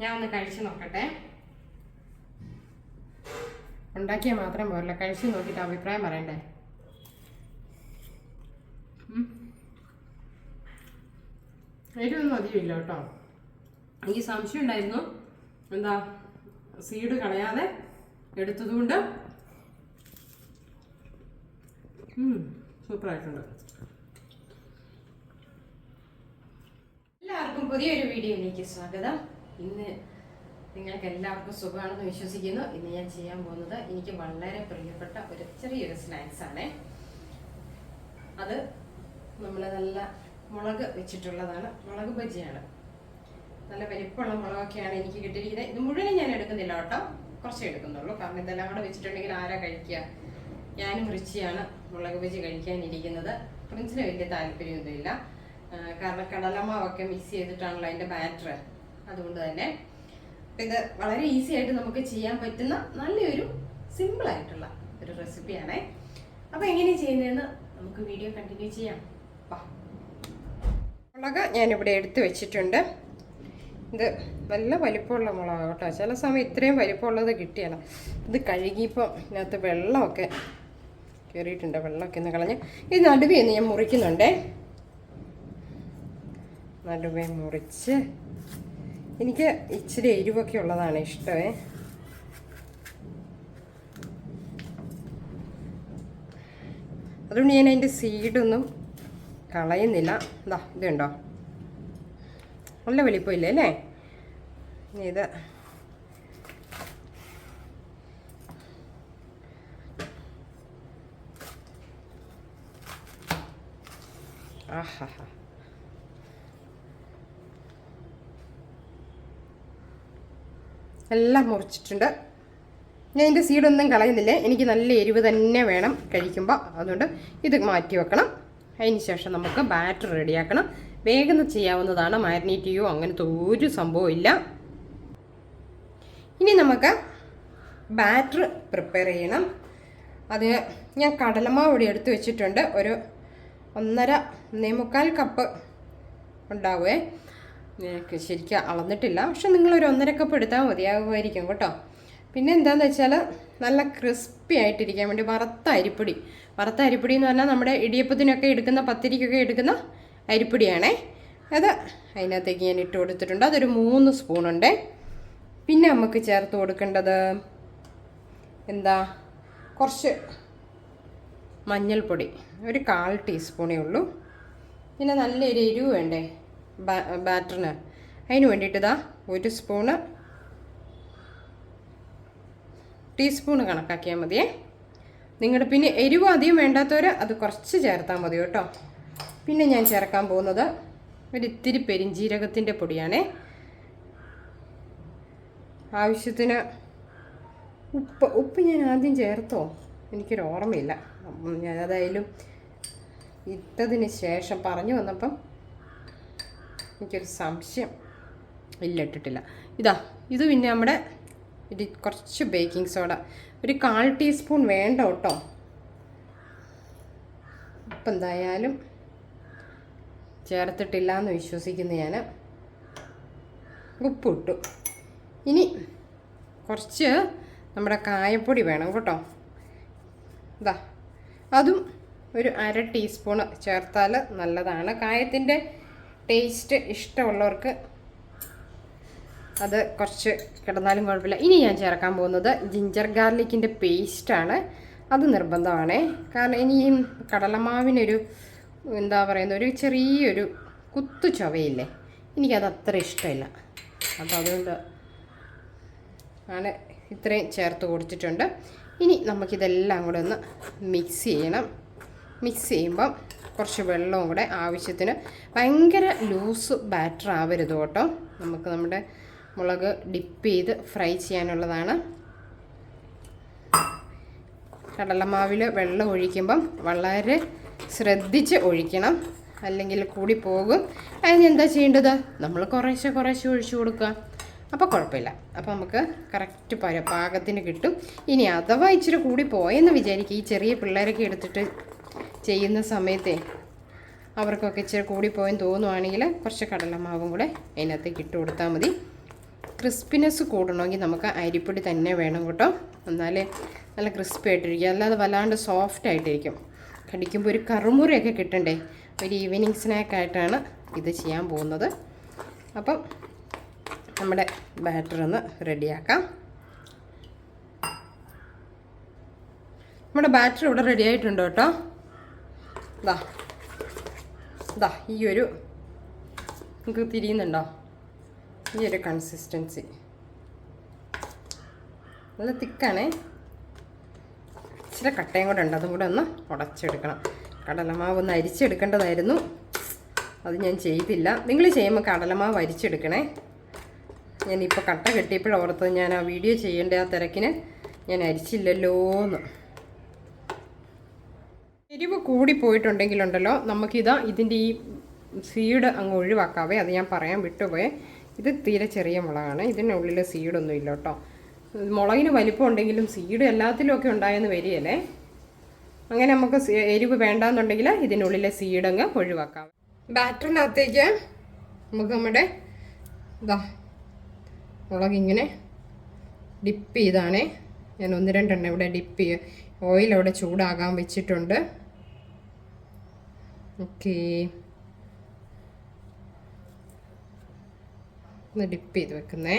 ഞാൻ ഒന്ന് കഴിച്ചു നോക്കട്ടെ. ഉണ്ടാക്കിയാൽ മാത്രം പോരല്ല? കഴിച്ചു നോക്കിയിട്ട് അഭിപ്രായം പറയണ്ടേ. എരിവൊന്നും അധികമില്ല കേട്ടോ. എനിക്ക് സംശയം ഉണ്ടായിരുന്നു. എന്താ സീഡ് കളയാതെ എടുത്തതുകൊണ്ട് സൂപ്പറായിട്ടുണ്ട്. എല്ലാവർക്കും പുതിയൊരു വീഡിയോയിലേക്ക് സ്വാഗതം. ഇന്ന് നിങ്ങൾക്ക് എല്ലാവർക്കും സുഖമാണെന്ന് വിശ്വസിക്കുന്നു. ഇന്ന് ഞാൻ ചെയ്യാൻ പോകുന്നത് എനിക്ക് വളരെ പ്രിയപ്പെട്ട ഒരു ചെറിയൊരു സ്നാക്സ് ആണ്. അത് നമ്മൾ നല്ല മുളക് വെച്ചിട്ടുള്ളതാണ്. മുളക് ബജിയാണ്. നല്ല വലിപ്പമുള്ള മുളകൊക്കെയാണ് എനിക്ക് കിട്ടിയിരിക്കുന്നത്. ഇത് മുഴുവനും ഞാൻ എടുക്കുന്നില്ല കേട്ടോ. കുറച്ചേ എടുക്കുന്നുള്ളൂ. കാരണം ഇതെല്ലാം കൂടെ വെച്ചിട്ടുണ്ടെങ്കിൽ ആരാ കഴിക്കുക? ഞാനും റിച്ചിയാണ് മുളക് ബജി കഴിക്കാനിരിക്കുന്നത്. പ്രിൻസിന് വലിയ താല്പര്യമൊന്നുമില്ല. കാരണം കടലമാവൊക്കെ മിക്സ് ചെയ്തിട്ടാണല്ലോ അതിന്റെ ബാറ്റർ അതുകൊണ്ട് തന്നെ ഇത് വളരെ ഈസി ആയിട്ട് നമുക്ക് ചെയ്യാൻ പറ്റുന്ന നല്ലൊരു സിമ്പിൾ ആയിട്ടുള്ള ഒരു റെസിപ്പിയാണ് അപ്പോൾ എങ്ങനെ ചെയ്യുന്നതെന്ന് നമുക്ക് വീഡിയോ കണ്ടിന്യൂ ചെയ്യാം. മുളക് ഞാനിവിടെ എടുത്തു വെച്ചിട്ടുണ്ട്. ഇത് നല്ല വലിപ്പമുള്ള മുളക് കേട്ടോ. ചില സമയം ഇത്രയും വലിപ്പമുള്ളത് കിട്ടിയല്ല. ഇത് കഴുകിയപ്പോൾ ഇതിനകത്ത് വെള്ളമൊക്കെ കയറിയിട്ടുണ്ട് വെള്ളമൊക്കെ ഒന്ന് കളഞ്ഞ്. ഇത് നടുവേ ഞാൻ മുറിക്കുന്നുണ്ടേ. നടുവേ മുറിച്ച് എനിക്ക് ഇച്ചിരി എരിവൊക്കെ ഉള്ളതാണ് ഇഷ്ടമേ. അതുകൊണ്ട് ഞാൻ അതിന്റെ സീഡൊന്നും കളയുന്നില്ല. ഇതാ ഇതുണ്ടോ നല്ല വലിപ്പമില്ലേ അല്ലേ? ഇത് ആഹാ. എല്ലാം മുറിച്ചിട്ടുണ്ട്. ഞാൻ ഇതിന്റെ സീഡൊന്നും കളയുന്നില്ല. എനിക്ക് നല്ല എരിവ് തന്നെ വേണം കഴിക്കുമ്പോൾ അതുകൊണ്ട് ഇത് മാറ്റി വെക്കണം. അതിന് ശേഷം നമുക്ക് ബാറ്റർ റെഡിയാക്കണം. വേഗം ചെയ്യാവുന്നതാണ്. മാരിനേറ്റ് ചെയ്യോ? അങ്ങനത്തെ ഒരു സംഭവം ഇല്ല. ഇനി നമുക്ക് ബാറ്റർ പ്രിപ്പയർ ചെയ്യണം. അത് ഞാൻ കടലമാവ് എടുത്ത് വെച്ചിട്ടുണ്ട്. ഒരു ഒന്നര ഒന്നേ മുക്കാൽ കപ്പ് ഉണ്ടാവുമേ ശരിക്കും അളന്നിട്ടില്ല. പക്ഷെ നിങ്ങളൊരു ഒന്നര കപ്പ് എടുത്താൽ മതിയാകുമായിരിക്കും കേട്ടോ. പിന്നെ എന്താണെന്ന് വെച്ചാൽ നല്ല ക്രിസ്പി ആയിട്ടിരിക്കാൻ വേണ്ടി വറുത്ത അരിപ്പൊടി. വറുത്ത അരിപ്പൊടി എന്ന് പറഞ്ഞാൽ നമ്മുടെ ഇടിയപ്പത്തിനൊക്കെ എടുക്കുന്ന പത്തിരിക്കൊക്കെ എടുക്കുന്ന അരിപ്പൊടിയാണേ. അത് അതിനകത്തേക്ക് ഞാൻ ഇട്ട് കൊടുത്തിട്ടുണ്ട്. അതൊരു മൂന്ന് സ്പൂണുണ്ടേ പിന്നെ നമുക്ക് ചേർത്ത് കൊടുക്കേണ്ടത് എന്താ? കുറച്ച് മഞ്ഞൾപ്പൊടി. ഒരു കാൽ ടീസ്പൂണേ ഉള്ളൂ. പിന്നെ നല്ലൊരു എരിവ് വേണ്ടേ? ബാറ്ററിന്. അതിന് വേണ്ടിയിട്ട് ഇതാ ഒരു സ്പൂണ് ടീസ്പൂണ് കണക്കാക്കിയാൽ മതിയേ നിങ്ങളുടെ പിന്നെ എരിവ് അധികം വേണ്ടാത്തവർ അത് കുറച്ച് ചേർത്താൽ മതി കേട്ടോ. പിന്നെ ഞാൻ ചേർക്കാൻ പോകുന്നത് ഒരു ഇത്തിരി പെരിഞ്ജീരകത്തിന്റെ പൊടിയാണേ. ആവശ്യത്തിന് ഉപ്പ് ഉപ്പ് ഞാൻ ആദ്യം ചേർത്തോ? എനിക്കൊരു ഓർമ്മയില്ല ഞാനതായാലും ഇട്ടതിന് ശേഷം പറഞ്ഞു വന്നപ്പം എനിക്കൊരു സംശയം ഇല്ല ഇട്ടിട്ടില്ല ഇതാ ഇത് പിന്നെ നമ്മുടെ ഇത് കുറച്ച് ബേക്കിംഗ് സോഡ ഒരു കാൽ ടീസ്പൂൺ വേണ്ട കേട്ടോ. ഇപ്പം എന്തായാലും ചേർത്തിട്ടില്ല എന്ന് വിശ്വസിക്കുന്നു ഞാൻ ഉപ്പിട്ടു. ഇനി കുറച്ച് നമ്മുടെ കായപ്പൊടി വേണം കേട്ടോ. ഇതാ അതും ഒരു അര ടീസ്പൂണ് ചേർത്താൽ നല്ലതാണ്. കായത്തിന്റെ ടേസ്റ്റ് ഇഷ്ടമുള്ളവർക്ക് അത് കുറച്ച് കിടന്നാലും കുഴപ്പമില്ല. ഇനി ഞാൻ ചേർക്കാൻ പോകുന്നത് ജിഞ്ചർ ഗാർലിക്കിന്റെ പേസ്റ്റാണ് അത് നിർബന്ധമാണ്. കാരണം ഇനി ഈ കടലമാവിനൊരു എന്താ പറയുന്ന ഒരു ചെറിയൊരു കുത്തു ചൊവയില്ലേ? എനിക്കത് അത്ര ഇഷ്ടമില്ല. അപ്പോൾ അതുകൊണ്ട് ആണ് ഇത്രയും ചേർത്ത് കൊടുത്തിട്ടുണ്ട്. ഇനി നമുക്കിതെല്ലാം കൂടെ ഒന്ന് മിക്സ് ചെയ്യണം. മിക്സ് ചെയ്യുമ്പം കുറച്ച് വെള്ളവും കൂടെ ആവശ്യത്തിന് ഭയങ്കര ലൂസ് ബാറ്റർ ആവരുത് കേട്ടോ. നമുക്ക് നമ്മുടെ മുളക് ഡിപ്പ് ചെയ്ത് ഫ്രൈ ചെയ്യാനുള്ളതാണ്. കടലമാവിൽ വെള്ളം ഒഴിക്കുമ്പം വളരെ ശ്രദ്ധിച്ച് ഒഴിക്കണം. അല്ലെങ്കിൽ കൂടി പോകും. അതിന് എന്താ ചെയ്യേണ്ടത്? നമ്മൾ കുറേശ്ശെ കുറേശ്ശെ ഒഴിച്ചു കൊടുക്കുക. അപ്പോൾ കുഴപ്പമില്ല. അപ്പോൾ നമുക്ക് കറക്റ്റ് പാകത്തിന് കിട്ടും. ഇനി അഥവാ ഇച്ചിരി കൂടി പോയെന്ന് വിചാരിക്കുക. ഈ ചെറിയ പിള്ളേരൊക്കെ എടുത്തിട്ട് ചെയ്യുന്ന സമയത്തെ അവർക്കൊക്കെ ഇച്ചിരി കൂടിപ്പോയെന്ന് തോന്നുവാണെങ്കിൽ കുറച്ച് കടലമാവും കൂടെ അതിനകത്തേക്ക് ഇട്ട് കൊടുത്താൽ മതി. ക്രിസ്പിനെസ് കൂടണമെങ്കിൽ നമുക്ക് അരിപ്പൊടി തന്നെ വേണം കേട്ടോ. എന്നാലേ നല്ല ക്രിസ്പി ആയിട്ടിരിക്കും. അല്ലാതെ വല്ലാണ്ട് സോഫ്റ്റ് ആയിട്ടിരിക്കും. കടിക്കുമ്പോൾ ഒരു കറുമുറിയൊക്കെ കിട്ടണ്ടേ? ഒരു ഈവനിങ് സ്നാക്കായിട്ടാണ് ഇത് ചെയ്യാൻ പോകുന്നത്. അപ്പം നമ്മുടെ ബാറ്റർ ഒന്ന് റെഡിയാക്കാം നമ്മുടെ ബാറ്റർ ഇവിടെ റെഡി ആയിട്ടുണ്ട് കേട്ടോ. ഇതാ ഇതാ ഈ ഒരു നിങ്ങൾക്ക് തിരിയുന്നുണ്ടോ? ഈ ഒരു കൺസിസ്റ്റൻസി നല്ല തിക്കാണേ. ഇച്ചിരി കട്ടയും കൂടെ ഉണ്ട്. അതും കൂടെ ഒന്ന് ഉടച്ചെടുക്കണം. കടലമാവ് ഒന്ന് അരിച്ചെടുക്കേണ്ടതായിരുന്നു. അത് ഞാൻ ചെയ്തില്ല. നിങ്ങൾ ചെയ്യുമ്പോൾ കടലമാവ് അരിച്ചെടുക്കണേ. ഞാനിപ്പോൾ കട്ട കെട്ടിയപ്പോഴോർത്തത് ഞാൻ ആ വീഡിയോ ചെയ്യേണ്ട ആ തിരക്കിന് ഞാൻ അരിച്ചില്ലല്ലോ എന്ന് എരിവ് കൂടി പോയിട്ടുണ്ടെങ്കിലുണ്ടല്ലോ നമുക്കിതാ ഇതിന്റെ ഈ സീഡ് അങ്ങ് ഒഴിവാക്കാവേ. അത് ഞാൻ പറയാൻ വിട്ടുപോയെ. ഇത് തീരെ ചെറിയ മുളകാണ്. ഇതിനുള്ളിൽ സീഡൊന്നും ഇല്ല കേട്ടോ. മുളകിന് വലിപ്പം ഉണ്ടെങ്കിലും സീഡ് എല്ലാത്തിലുമൊക്കെ ഉണ്ടായെന്ന് വരികയല്ലേ? അങ്ങനെ നമുക്ക് എരിവ് വേണ്ടാന്നുണ്ടെങ്കിൽ ഇതിനുള്ളിലെ സീഡങ്ങ് ഒഴിവാക്കാം. ബാറ്ററിനകത്തേക്ക് നമുക്ക് നമ്മുടെ ഇതാ മുളകിങ്ങനെ ഡിപ്പ് ചെയ്താണേ. ഞാൻ ഒന്ന് രണ്ടെണ്ണം ഇവിടെ ഡിപ്പ് ചെയ്യുക ഓയിൽ അവിടെ ചൂടാകാൻ വെച്ചിട്ടുണ്ട്. ഓക്കേ ഒന്ന് ഡിപ്പ് ചെയ്ത് വെക്കുന്നേ.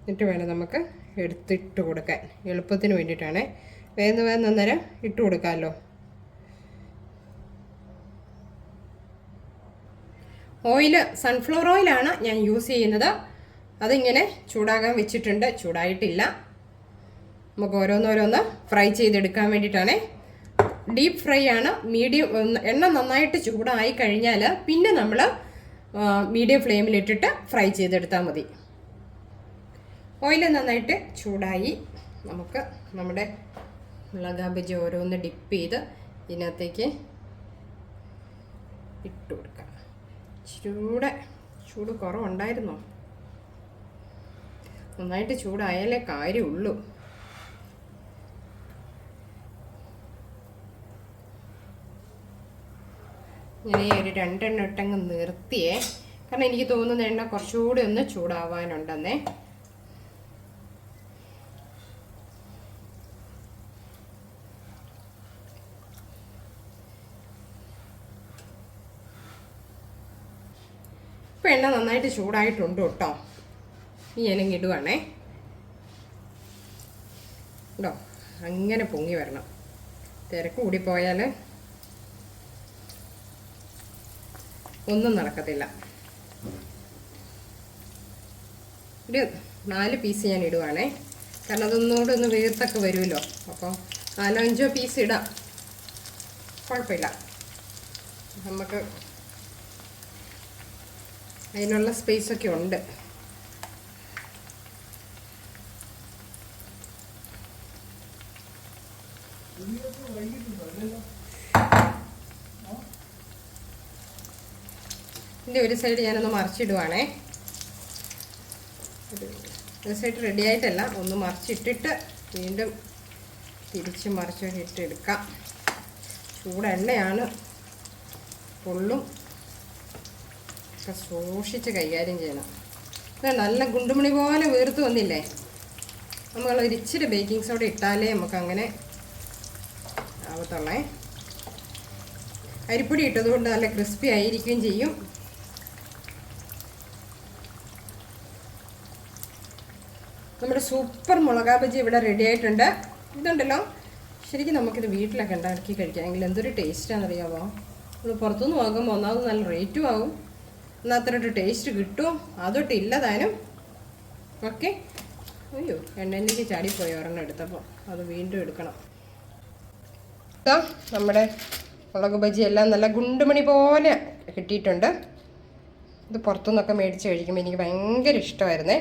എന്നിട്ട് വേണം നമുക്ക് എടുത്തിട്ട് കൊടുക്കാൻ. എളുപ്പത്തിന് വേണ്ടിയിട്ടാണ്. വേഗം വേഗം അന്നേരം ഇട്ട് കൊടുക്കാമല്ലോ. ഓയിൽ സൺഫ്ലവർ ഓയിലാണ് ഞാൻ യൂസ് ചെയ്യുന്നത്. അതിങ്ങനെ ചൂടാകാൻ വെച്ചിട്ടുണ്ട്. ചൂടായിട്ടില്ല. നമുക്ക് ഓരോന്നോരോന്ന് ഫ്രൈ ചെയ്തെടുക്കാൻ വേണ്ടിയിട്ടാണ്. ഡീപ്പ് ഫ്രൈ ആണ്. മീഡിയം എണ്ണ നന്നായിട്ട് ചൂടായി കഴിഞ്ഞാൽ പിന്നെ നമ്മൾ മീഡിയം ഫ്ലെയിമിലിട്ടിട്ട് ഫ്രൈ ചെയ്തെടുത്താൽ മതി. ഓയിൽ നന്നായിട്ട് ചൂടായി. നമുക്ക് നമ്മുടെ മുളകാ ബജി ഓരോന്ന് ഡിപ്പ് ചെയ്ത് ഇതിനകത്തേക്ക് ഇട്ട് കൊടുക്കാം. ചൂടെ ചൂട് കുറവുണ്ടായിരുന്നോ? നന്നായിട്ട് ചൂടായാലേ കാര്യമുള്ളൂ. ഈ ഒരു രണ്ടെണ്ണം ഇട്ടങ്ങ് നിർത്തിയേ. കാരണം എനിക്ക് തോന്നുന്ന എണ്ണ കുറച്ചുകൂടി ഒന്ന് ചൂടാവാനുണ്ടെന്നേ. ഇപ്പം എണ്ണ നന്നായിട്ട് ചൂടായിട്ടുണ്ട് കേട്ടോ. ഈ ഞാനങ്ങ് ഇടുവാണേ. കേട്ടോ അങ്ങനെ പൊങ്ങി വരണം. തിരക്ക് കൂടിപ്പോയാൽ ഒന്നും നടക്കത്തില്ല. ഒരു നാല് പീസ് ഞാൻ ഇടുവാണേ. കാരണം അതൊന്നുകൂടെ ഒന്ന് വീർത്തൊക്കെ വരുമല്ലോ. അപ്പോൾ നാലോ അഞ്ചോ പീസ് ഇടാം. കുഴപ്പമില്ല. നമുക്ക് അതിനുള്ള സ്പേസൊക്കെ ഉണ്ട്. ഇതിന്റെ ഒരു സൈഡ് ഞാനൊന്ന് മറിച്ചിടുവാണേ. ഒരു സൈഡ് റെഡി ആയിട്ടല്ല ഒന്ന് മറിച്ചിട്ടിട്ട് വീണ്ടും തിരിച്ച് മറിച്ച് ഇട്ടെടുക്കാം. ചൂടെണ്ണയാണ് പൊള്ളും. ഒക്കെ സൂക്ഷിച്ച് കൈകാര്യം ചെയ്യണം. ഇത് നല്ല ഗുണ്ടുമണി പോലെ വീർത്ത് വന്നില്ലേ? നമ്മൾ ഒരു ഇച്ചിരി ബേക്കിംഗ് സോഡ ഇട്ടാലേ നമുക്ക് അങ്ങനെ ആവത്തുള്ളേ. അരിപ്പൊടി ഇട്ടതുകൊണ്ട് നല്ല ക്രിസ്പി ആയിരിക്കുകയും ചെയ്യും. നമ്മുടെ സൂപ്പർ മുളകാ ബജി ഇവിടെ റെഡി ആയിട്ടുണ്ട്. ഇതുണ്ടല്ലോ. ശരിക്കും നമുക്കിത് വീട്ടിലൊക്കെ ഉണ്ടാക്കി കഴിക്കാം എങ്കിൽ എന്തൊരു ടേസ്റ്റാണെന്നറിയാമോ നമ്മൾ പുറത്തുനിന്ന് വാങ്ങുമ്പോൾ ഒന്നാമത് നല്ല റേറ്റും ആവും. എന്നാൽ അത്ര ഒരു ടേസ്റ്റ് കിട്ടും. അതൊട്ട് ഇല്ലതാനും ഓക്കെ അയ്യോ എണ്ണയിലേക്ക് ചാടിപ്പോയി ഒരെണ്ണം എടുത്തപ്പോൾ അത് വീണ്ടും എടുക്കണം. നമ്മുടെ മുളക് ബജി എല്ലാം നല്ല ഗുണ്ടുമണി പോലെ കിട്ടിയിട്ടുണ്ട്. ഇത് പുറത്തുനിന്നൊക്കെ മേടിച്ച് കഴിക്കുമ്പോൾ എനിക്ക് ഭയങ്കര ഇഷ്ടമായിരുന്നേ.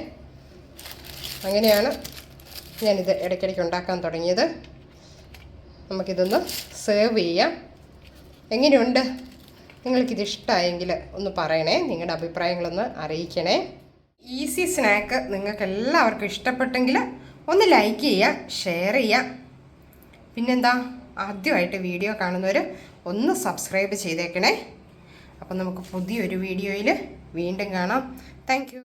അങ്ങനെയാണ് ഞാനിത് ഇടയ്ക്കിടയ്ക്ക് ഉണ്ടാക്കാൻ തുടങ്ങിയത്. നമുക്കിതൊന്ന് സേർവ് ചെയ്യാം. എങ്ങനെയുണ്ട്? നിങ്ങൾക്കിത് ഇഷ്ടമായെങ്കിൽ ഒന്ന് പറയണേ. നിങ്ങളുടെ അഭിപ്രായങ്ങളൊന്ന് അറിയിക്കണേ. ഈസി സ്നാക്ക് നിങ്ങൾക്ക് എല്ലാവർക്കും ഇഷ്ടപ്പെട്ടെങ്കിൽ ഒന്ന് ലൈക്ക് ചെയ്യുക ഷെയർ ചെയ്യുക. പിന്നെന്താ? ആദ്യമായിട്ട് വീഡിയോ കാണുന്നവർ ഒന്ന് സബ്സ്ക്രൈബ് ചെയ്തേക്കണേ. അപ്പം നമുക്ക് പുതിയൊരു വീഡിയോയിൽ വീണ്ടും കാണാം. Thank